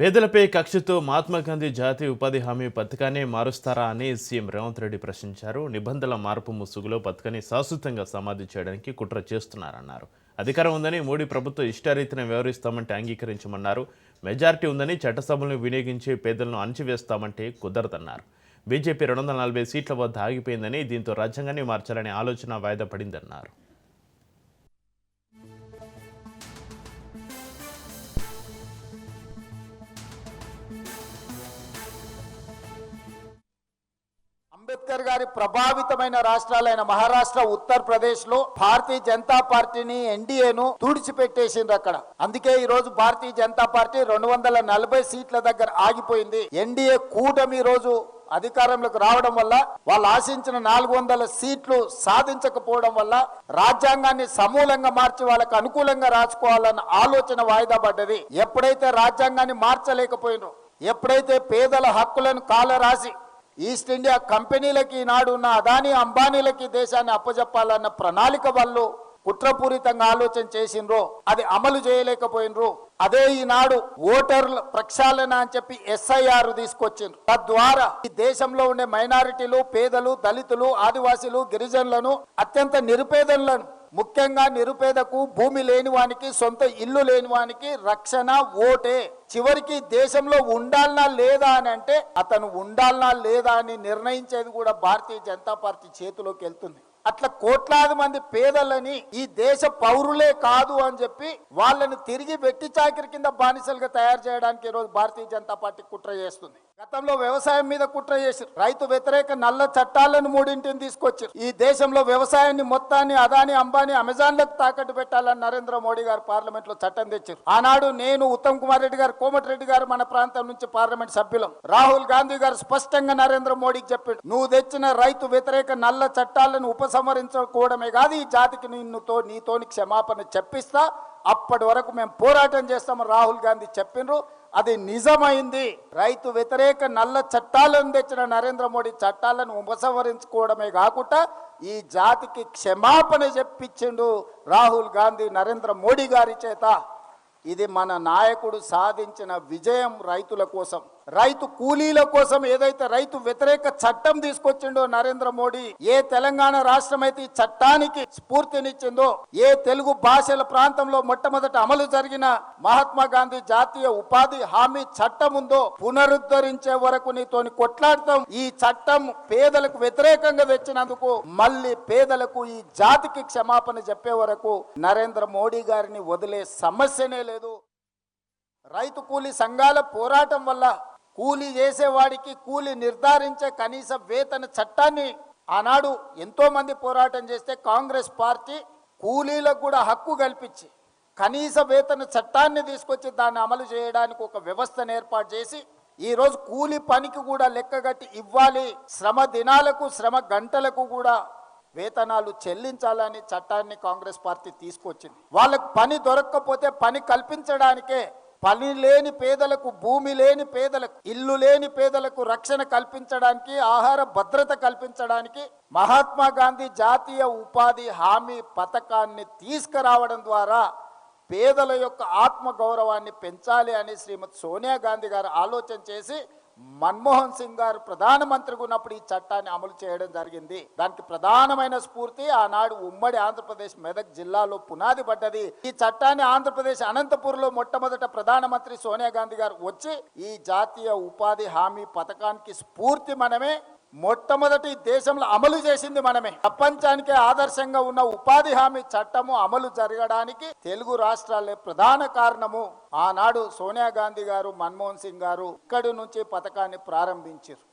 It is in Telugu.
పేదలపై కక్షతో మహాత్మా గాంధీ జాతీయ ఉపాధి హామీ పథకాన్ని మారుస్తారా అని సీఎం రేవంత్ రెడ్డి ప్రశ్నించారు. నిబంధనల మార్పు ముసుగులో పథకాన్ని శాశ్వతంగా సమాధి చేయడానికి కుట్ర చేస్తున్నారన్నారు. అధికారం ఉందని మోడీ ప్రభుత్వం ఇష్టారీతిని వ్యవహరిస్తామంటే అంగీకరించమన్నారు. మెజారిటీ ఉందని చట్టసభలను వినియోగించి పేదలను అణచివేస్తామంటే కుదరదన్నారు. బీజేపీ రెండు వందల నలభై సీట్ల వద్ద ఆగిపోయిందని దీంతో రాజ్యాంగాన్ని మార్చాలనే ఆలోచన వాయిదా పడిందన్నారు. అంబేద్కర్ గారి ప్రభావితమైన రాష్ట్రాలైన మహారాష్ట్ర ఉత్తరప్రదేశ్లో భారతీయ జనతా పార్టీని ఎన్డీఏను తుడిచిపెట్టేసిండ్రు అక్కడ. అందుకే ఈ రోజు భారతీయ జనతా పార్టీ రెండు వందల నలభై సీట్ల దగ్గర ఆగిపోయింది. ఎన్డీఏ కూటమి రోజు అధికారంలోకి రావడం వల్ల వాళ్ళు ఆశించిన నాలుగు వందల సీట్లు సాధించకపోవడం వల్ల రాజ్యాంగాన్ని సమూలంగా మార్చి వాళ్ళకు అనుకూలంగా రాసుకోవాలన్న ఆలోచన వాయిదా పడ్డది. ఎప్పుడైతే రాజ్యాంగాన్ని మార్చలేకపోయినో ఎప్పుడైతే పేదల హక్కులను కాలరాసి ఈస్ట్ ఇండియా కంపెనీలకి ఈనాడు ఉన్న అదానీ అంబానీలకి దేశాన్ని అప్పజెప్పాలన్న ప్రణాళిక వాళ్ళు కుట్రపూరితంగా ఆలోచన చేసిండ్రో అది అమలు చేయలేకపోయినరు అదే ఈనాడు ఓటర్ల ప్రక్షాళన అని చెప్పి ఎస్ఐఆర్ తీసుకొచ్చిండ్రు. తద్వారా ఈ దేశంలో ఉండే మైనారిటీలు పేదలు దళితులు ఆదివాసీలు గిరిజనులను అత్యంత నిరుపేదలను ముఖ్యంగా నిరుపేదకు భూమి లేని వానికి సొంత ఇల్లు లేని వానికి రక్షణ ఓటే. చివరికి దేశంలో ఉండాలనా లేదా అని అంటే అతను ఉండాలనా లేదా అని నిర్ణయించేది కూడా భారతీయ జనతా పార్టీ చేతిలోకి వెళ్తుంది. అట్లా కోట్లాది మంది పేదలని ఈ దేశ పౌరులే కాదు అని చెప్పి వాళ్ళని తిరిగి వెట్టి చాకిరి కింద బానిసలుగా తయారు చేయడానికి ఈ రోజు భారతీయ జనతా పార్టీ కుట్ర చేస్తుంది. గతంలో వ్యవసాయం మీద కుట్ర చేశారు రైతు వ్యతిరేక నల్ల చట్టాలను మూడింటిని తీసుకొచ్చారు. ఈ దేశంలో వ్యవసాయాన్ని మొత్తాన్ని అదాని అంబానీ అమెజాన్లకు తాకట్టు పెట్టాలని నరేంద్ర మోడీ గారు పార్లమెంట్లో చట్టం తెచ్చారు. ఆనాడు నేను ఉత్తమ్ కుమార్ రెడ్డి గారు కోమటిరెడ్డి గారు మన ప్రాంతం నుంచి పార్లమెంట్ సభ్యులం. రాహుల్ గాంధీ గారు స్పష్టంగా నరేంద్ర మోడీకి చెప్పాడు నువ్వు తెచ్చిన రైతు వ్యతిరేక నల్ల చట్టాలను ఉపసంహరించుకోవడమే కాదు ఈ జాతికి నిన్నుతో నీతోని క్షమాపణ చెప్పిస్తా అప్పటి వరకు మేము పోరాటం చేస్తామని రాహుల్ గాంధీ చెప్పిండ్రు అది నిజమైంది. రైతు వ్యతిరేక నల్ల చట్టాలను తెచ్చిన నరేంద్ర మోడీ చట్టాలను ఉపసంహరించుకోవడమే కాకుండా ఈ జాతికి క్షమాపణ చెప్పించిండు రాహుల్ గాంధీ నరేంద్ర మోడీ గారి చేత. ఇది మన నాయకుడు సాధించిన విజయం రైతుల కోసం. రైతు కూలీల కోసం ఏదైతే రైతు వ్యతిరేక చట్టం తీసుకొచ్చిండో నరేంద్ర మోడీ ఏ తెలంగాణ రాష్ట్రం అయితే ఈ చట్టానికి స్ఫూర్తినిచ్చిందో ఏ తెలుగు భాషల ప్రాంతంలో మొట్టమొదట అమలు జరిగిన మహాత్మా గాంధీ జాతీయ ఉపాధి హామీ చట్టం ఉందో పునరుద్ధరించే వరకు నీతోని కొట్లాడతాం. ఈ చట్టం పేదలకు వ్యతిరేకంగా తెచ్చినందుకు మళ్ళీ పేదలకు ఈ జాతికి క్షమాపణ చెప్పే వరకు నరేంద్ర మోడీ గారిని వదిలే సమస్యనే లేదు. రైతు కూలీ సంఘాల పోరాటం వల్ల కూలి చేసేవాడికి కూలి నిర్ధారించే కనీస వేతన చట్టాన్ని ఆనాడు ఎంతో మంది పోరాటం చేస్తే కాంగ్రెస్ పార్టీ కూలీలకు కూడా హక్కు కల్పించి కనీస వేతన చట్టాన్ని తీసుకొచ్చి దాన్ని అమలు చేయడానికి ఒక వ్యవస్థను ఏర్పాటు చేసి ఈరోజు కూలి పనికి కూడా లెక్కగట్టి ఇవ్వాలి. శ్రమ దినాలకు శ్రమ గంటలకు కూడా వేతనాలు చెల్లించాలని చట్టాన్ని కాంగ్రెస్ పార్టీ తీసుకొచ్చింది. వాళ్ళకు పని దొరక్కపోతే పని కల్పించడానికే పని లేని పేదలకు భూమి లేని పేదలకు ఇల్లు లేని పేదలకు రక్షణ కల్పించడానికి ఆహార భద్రత కల్పించడానికి మహాత్మా గాంధీ జాతీయ ఉపాధి హామీ పథకాన్ని తీసుకురావడం ద్వారా పేదల యొక్క ఆత్మ గౌరవాన్ని పెంచాలి అని శ్రీమతి సోనియా గాంధీ గారు ఆలోచన చేసి మన్మోహన్ సింగ్ గారు ప్రధానమంత్రిగా ఉన్నప్పుడు ఈ చట్టాన్ని అమలు చేయడం జరిగింది. దానికి ప్రధానమైన స్ఫూర్తి ఆనాడు ఉమ్మడి ఆంధ్రప్రదేశ్ మెదక్ జిల్లాలో పునాది పడ్డది. ఈ చట్టాన్ని ఆంధ్రప్రదేశ్ అనంతపురంలో మొట్టమొదట ప్రధానమంత్రి సోనియా గాంధీ గారు వచ్చి ఈ జాతీయ ఉపాధి హామీ పథకానికి స్ఫూర్తి మనమే మొట్టమొదటి దేశంలో అమలు చేసింది మనమే. ప్రపంచానికే ఆదర్శంగా ఉన్న ఉపాధి హామీ చట్టము అమలు జరగడానికి తెలుగు రాష్ట్రాలే ప్రధాన కారణము. ఆనాడు సోనియా గాంధీ గారు మన్మోహన్ సింగ్ గారు ఇక్కడి నుంచి పథకాన్ని ప్రారంభించారు